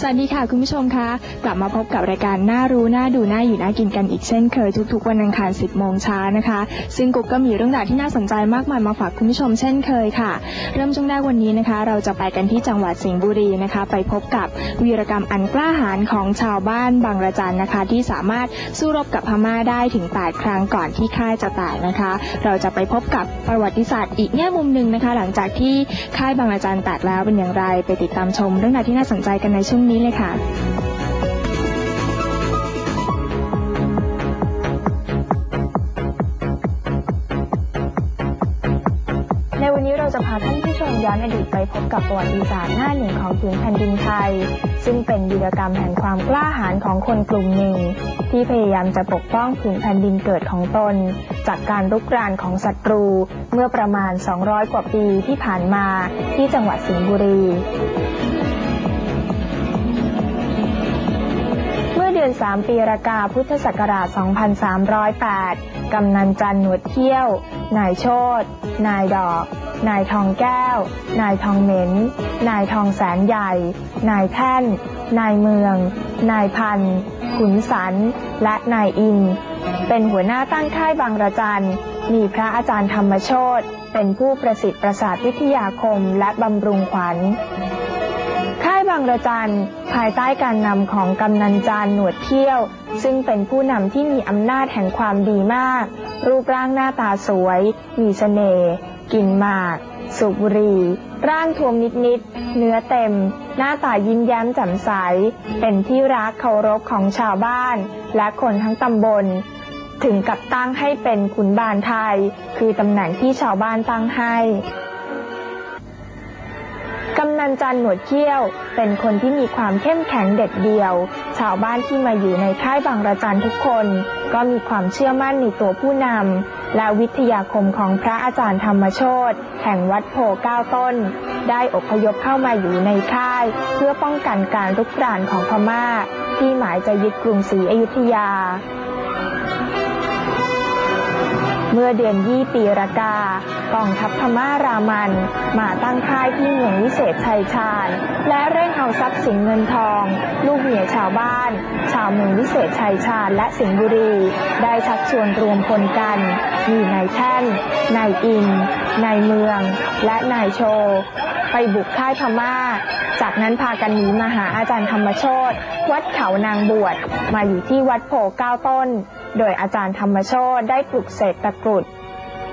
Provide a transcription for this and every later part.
สวัสดีค่ะ คุณผู้ชมคะกลับมาพบกับรายการน่ารู้น่าดูน่าอยู่น่ากินกันอีกเช่นเคยทุกๆ วันอังคาร 10 โมงเช้านะคะ ซึ่งกุ๊กก็มีเรื่องราวที่น่าสนใจมากมายมาฝากคุณผู้ชมเช่นเคยค่ะ เริ่มช่วงแรกวันนี้นะคะ เราจะไปกันที่จังหวัดสิงห์บุรีนะคะ ไปพบกับวีรกรรมอันกล้าหาญของชาวบ้านบางระจันนะคะ ที่สามารถสู้รบกับพม่าได้ถึง 8 ครั้งก่อนที่ค่ายจะแตกนะคะ เราจะไปพบกับประวัติศาสตร์อีกแง่มุมหนึ่งนะคะ หลังจากที่ค่ายบางระจันแตกแล้วเป็นอย่างไร ไปติดตามชมเรื่องราวที่น่าสนใจกันในช่วงนี้เลยค่ะ ในวันนี้เราจะพาท่านผู้ชมย้อนอดีตไปพบกับประวัติศาสตร์หน้าหนึ่งของผืนแผ่นดินไทย ซึ่งเป็นวีรกรรมแห่งความกล้าหาญของคนกลุ่มหนึ่ง ที่พยายามจะปกป้องผืนแผ่นดินเกิดของตน จากการรุกรานของศัตรู เมื่อประมาณ 200 กว่าปีที่ผ่านมาที่จังหวัดสิงห์บุรี ดือน 3 ปีรากาพุทธศักราช 2308 กำนันจันหนวดเที่ยว นายโชตนายดอก นายทองแก้ว นายทองเหม็น นายทองแสนใหญ่ นายแท่น นายเมือง นายพัน ขุนสัน และนายอิน เป็นหัวหน้าตั้งค่ายบางระจัน มีพระอาจารย์ธรรมโชตเป็นผู้ประสิทธิ์ประสาทวิทยาคมและบำรุงขวัญ บางระจันภายใต้การนำของกำนันจานหนวดเที่ยว ซึ่งเป็นผู้นำที่มีอำนาจแห่งความดีมาก รูปร่างหน้าตาสวย มีเสน่ห์กินหมาก สูบบุหรี่ร่างทวมนิดๆ เนื้อเต็ม หน้าตายิ้มแย้มแจ่มใส เป็นที่รักเคารพของชาวบ้าน และคนทั้งตำบล ถึงกับตั้งให้เป็นขุนบานไทย คือตำแหน่งที่ชาวบ้านตั้งให้ำนันจันหนวดเขี้ยว เป็นคนที่มีความเข้มแข็งเด็ดเดี่ยว ชาวบ้านที่มาอยู่ในค่ายบางระจันทุกคน ก็มีความเชื่อมั่นในตัวผู้นำและวิทยาคมของพระอาจารย์ธรรมโชตแห่งวัดโพเก้าต้น ได้อพยพเข้ามาอยู่ในค่าย เพื่อป้องกันการรุกรานของพม่า ที่หมายจะยึดกรุงศรีอยุธยาเมื่อเดือนยี่ปีรากา กองทัพพม่ารามัน มาตั้งค่ายที่เมืองวิเศษชัยชาญ และเร่งเอาทรัพย์สินเงินทอง ลูกเมียชาวบ้าน ชาวเมืองวิเศษชัยชาญและสิงห์บุรี ได้ชักชวนรวมพลกัน มีนายแท่นนายอินนายเมือง และนายโช ไปบุกค่ายพม่า จากนั้นพากันหนีมาหาอาจารย์ธรรมโชตวัดเขานางบวชมาอยู่ที่วัดโพเก้าต้น โดยอาจารย์ธรรมโชตได้ปลุกเสกตะกรุด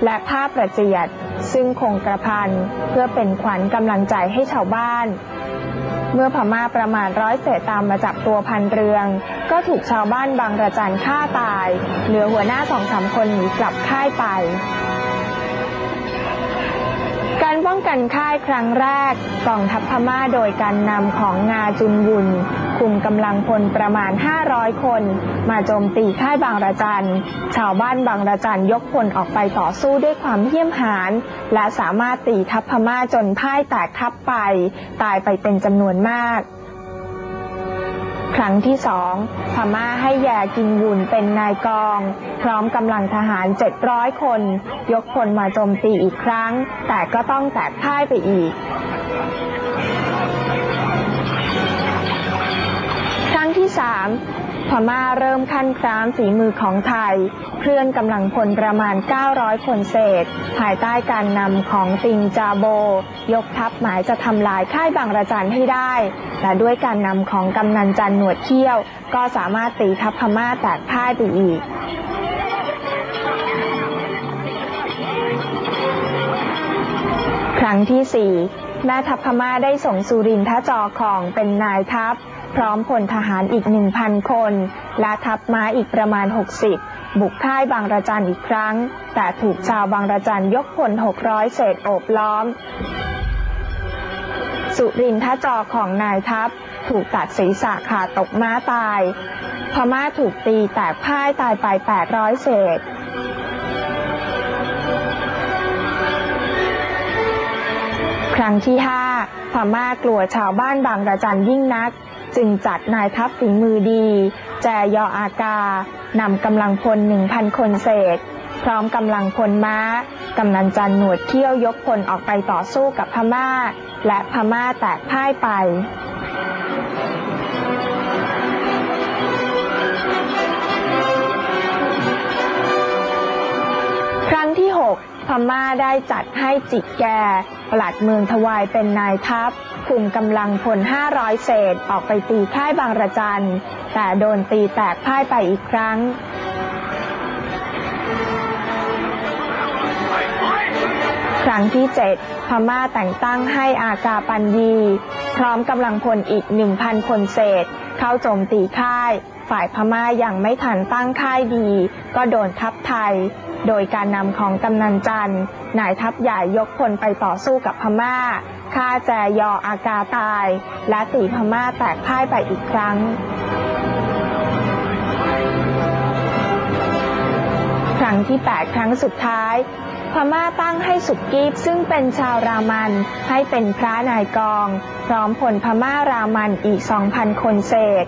และผ้าประเจียด ซึ่งคงกระพันเพื่อเป็นขวัญกำลังใจให้ชาวบ้าน เมื่อพม่าประมาณร้อยเศษตามมาจับตัวพันเรือง ก็ถูกชาวบ้านบางระจันฆ่าตาย เหลือหัวหน้าสองสามคนหนีกลับค่ายไปการป้องกันค่ายครั้งแรกกองทัพพม่าโดยการนำของงาจุนวุน คุมกำลังพลประมาณ 500 คน มาโจมตีค่ายบางระจัน ชาวบ้านบางระจันยกพลออกไปต่อสู้ด้วยความเหี้ยมหาญและสามารถตีทัพพม่าจนพ่ายแตกทัพไป ตายไปเป็นจำนวนมากครั้งที่สองพม่าให้แย่กินวุนเป็นนายกอง พร้อมกำลังทหาร 700 คน ยกพลมาโจมตีอีกครั้ง แต่ก็ต้องแตกพ่ายไปอีก ครั้งที่สามพม่าเริ่มขั้นครามฝีมือของไทย เคลื่อนกำลังพลประมาณ 900 คนเศษ ภายใต้การนำของติงจาโบ ยกทัพหมายจะทำลายค่ายบางระจันให้ได้ และด้วยการนำของกำนันจันหนวดเขี้ยว ก็สามารถตีทัพพม่าแตกพ่ายไปอีกครั้งที่สี่แม่ทัพพม่าได้ส่งสุรินทจอของเป็นนายทัพ พร้อมพลทหารอีก 1,000 คน และทัพม้าอีกประมาณ 60 บุกค่ายบางระจันอีกครั้ง แต่ถูกชาวบางระจันยกพล 600 เศษโอบล้อม สุรินทจอของนายทัพ ถูกตัดศีรษะขาดตกม้าตาย พม่าถูกตีแตกพ่ายตายไป 800 เศษครั้งที่ห้าพม่ากลัวชาวบ้านบางระจันยิ่งนัก จึงจัดนายทัพฝีมือดี แจยออากานำกำลังพลหนึ่งพันคนเศษ พร้อมกำลังพลม้ากำนันจันหนวดเขี้ยวยกพลออกไปต่อสู้กับพม่า และพม่าแตกพ่ายไป ม่าได้จัดให้จิกแกปลัดเมืองทวายเป็นนายทัพคุมกำลังพล 500 เศษออกไปตีค่ายบางระจัน แต่โดนตีแตกพ่ายไปอีกครั้งครั้งที่ 7 พม่าแต่งตั้งให้อากาปันยี พร้อมกำลังพลอีก 1,000 คนเศษ เข้าโจมตีค่าย ฝ่ายพม่ายังไม่ทันตั้งค่ายดี ก็โดนทัพไทย โดยการนำของกำนันจันนายทัพใหญ่ยกพลไปต่อสู้กับพม่าฆ่าแจยออากาตาย และตีพม่าแตกพ่ายไปอีกครั้งครั้งที่ 8 ครั้งสุดท้าย พม่าตั้งให้สุกีบซึ่งเป็นชาวรามัน ให้เป็นพระนายกอง พร้อมพลพม่ารามันอีก 2,000 คนเศษ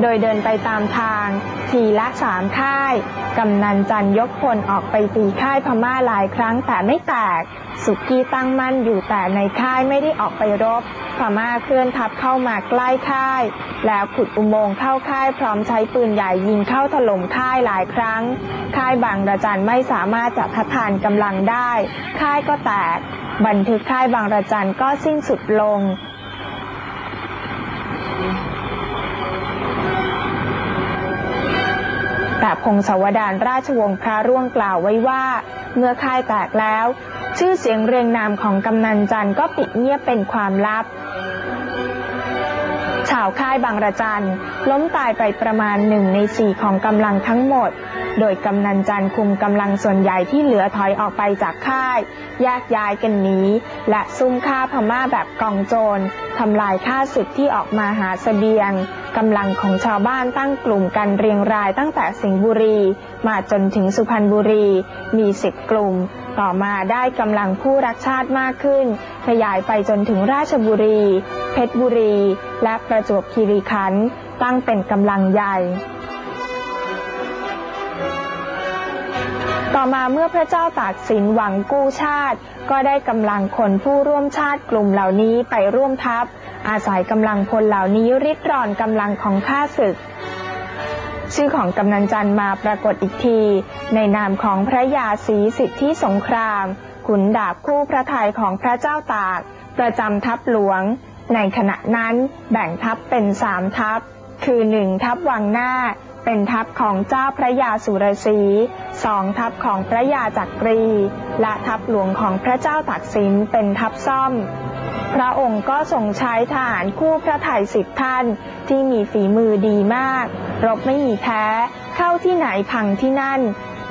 โดยเดินไปตามทาง ทีละสามค่าย กำนันจันยกพลออกไปตีค่ายพม่าหลายครั้งแต่ไม่แตก สุกี้ตั้งมั่นอยู่แต่ในค่ายไม่ได้ออกไปรบ พม่าเคลื่อนทัพเข้ามาใกล้ค่าย แล้วขุดอุโมงค์เข้าค่ายพร้อมใช้ปืนใหญ่ยิงเข้าถล่มค่ายหลายครั้ง ค่ายบางระจันไม่สามารถจะทัดทานกำลังได้ ค่ายก็แตก บันทึกค่ายบางระจันก็สิ้นสุดลง แต่พงศาวดารราชวงศ์พระร่วงกล่าวไว้ว่า เมื่อค่ายแตกแล้ว ชื่อเสียงเรียงนามของกำนันจันทร์ก็ปิดเงียบเป็นความลับ ชาวค่ายบางระจันล้มตายไปประมาณหนึ่งในสี่ของกำลังทั้งหมด โดยกำนันจันคุมกำลังส่วนใหญ่ที่เหลือถอยออกไปจากค่ายแยกย้ายกันหนีและซุ่มฆ่าพม่าแบบกองโจรทำลายข้าศึกที่ออกมาหาเสบียงกำลังของชาวบ้านตั้งกลุ่มกันเรียงรายตั้งแต่สิงห์บุรี มาจนถึงสุพรรณบุรี มีสิบกลุ่ม ต่อมาได้กำลังผู้รักชาติมากขึ้น ขยายไปจนถึงราชบุรี เพชรบุรี และประจวบคีรีขันธ์ตั้งเป็นกำลังใหญ่ต่อมาเมื่อพระเจ้าตากสินหวังกู้ชาติ ก็ได้กำลังคนผู้ร่วมชาติกลุ่มเหล่านี้ไปร่วมทัพ อาศัยกำลังพลเหล่านี้ริดรอนกำลังของข้าศึก ชื่อของกำนันจันมาปรากฏอีกที ในนามของพระยาศรีสิทธิสงคราม ขุนดาบคู่พระทัยของพระเจ้าตาก ประจำทัพหลวง ในขณะนั้นแบ่งทัพเป็นสามทัพ คือหนึ่งทัพวังหน้า เป็นทัพของเจ้าพระยาสุรศรีสองทัพของพระยาจักรี และทัพหลวงของพระเจ้าตากสินเป็นทัพซ่อม พระองค์ก็ทรงใช้ทหารคู่พระไถ่สิบท่านที่มีฝีมือดีมาก รบไม่มีแพ้เข้าที่ไหนพังที่นั่น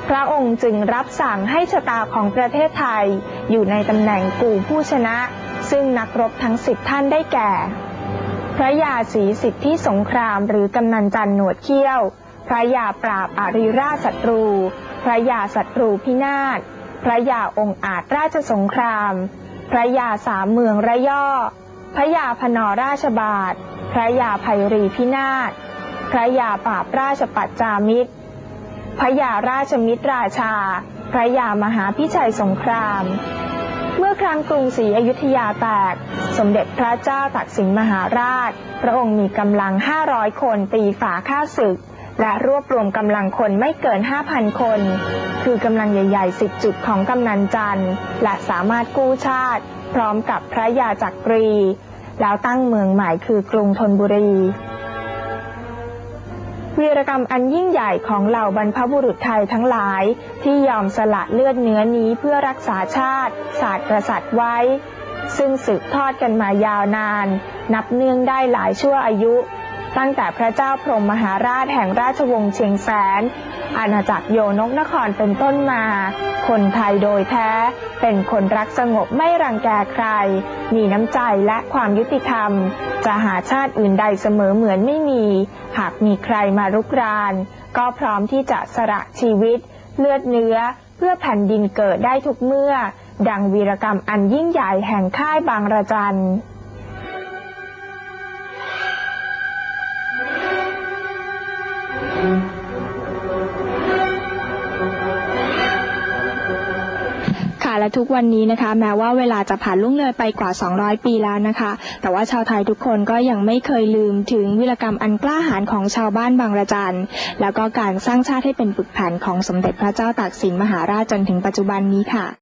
พระองค์จึงรับสั่งให้ชะตาของประเทศไทย อยู่ในตำแหน่งกู่ผู้ชนะ ซึ่งนักรบทั้งสิบท่านได้แก่ พระยาศรีสิทธิสงครามหรือกำนันจันหนวดเขี้ยว พระยาปราบอาริราชศัตรู พระยาศัตรูพินาศพระยาองค์อาจราชสงคราม พระยาสามเมืองระย่อพระยาพนอราชบาท พระยาภัยรีพินาศ พระยาปราบราชปัจจามิตร พระยาราชมิตรราชา พระยามหาพิชัยสงคราม เมื่อครั้งกรุงศรีอยุธยาแตก สมเด็จพระเจ้าตากสินมหาราช พระองค์มีกำลัง500คนตีฝาข้าศึก และรวบรวมกำลังคนไม่เกิน 5,000 คน คือกำลังใหญ่ๆ 10 จุดของกำนันจันทร์และสามารถกู้ชาติ พร้อมกับพระยาจักรี แล้วตั้งเมืองใหม่คือกรุงธนบุรีวีรกรรมอันยิ่งใหญ่ของเหล่าบรรพบุรุษไทยทั้งหลาย ที่ยอมสละเลือดเนื้อนี้เพื่อรักษาชาติ ศาสตร์กษัตริย์ไว้ ซึ่งสืบทอดกันมายาวนาน นับเนื่องได้หลายชั่วอายุ ตั้งแต่พระเจ้าพรหมมหาราชแห่งราชวงศ์เชียงแสน อาณาจักรโยนกนครเป็นต้นมา คนไทยโดยแท้ เป็นคนรักสงบไม่รังแกใคร มีน้ำใจและความยุติธรรม จะหาชาติอื่นใดเสมอเหมือนไม่มี หากมีใครมารุกราน ก็พร้อมที่จะสละชีวิต เลือดเนื้อ เพื่อแผ่นดินเกิดได้ทุกเมื่อ ดังวีรกรรมอันยิ่งใหญ่แห่งค่ายบางระจัน ค่ะและทุกวันนี้นะคะ แม้ว่าเวลาจะผ่านล่วงเลยไปกว่า 200 ปีแล้วนะคะ แต่ว่าชาวไทยทุกคนก็ยังไม่เคยลืมถึงวิรกรรมอันกล้าหาญของชาวบ้านบางระจัน แล้วก็การสร้างชาติให้เป็นปึกแผ่นของสมเด็จพระเจ้าตากสินมหาราชจนถึงปัจจุบันนี้ค่ะ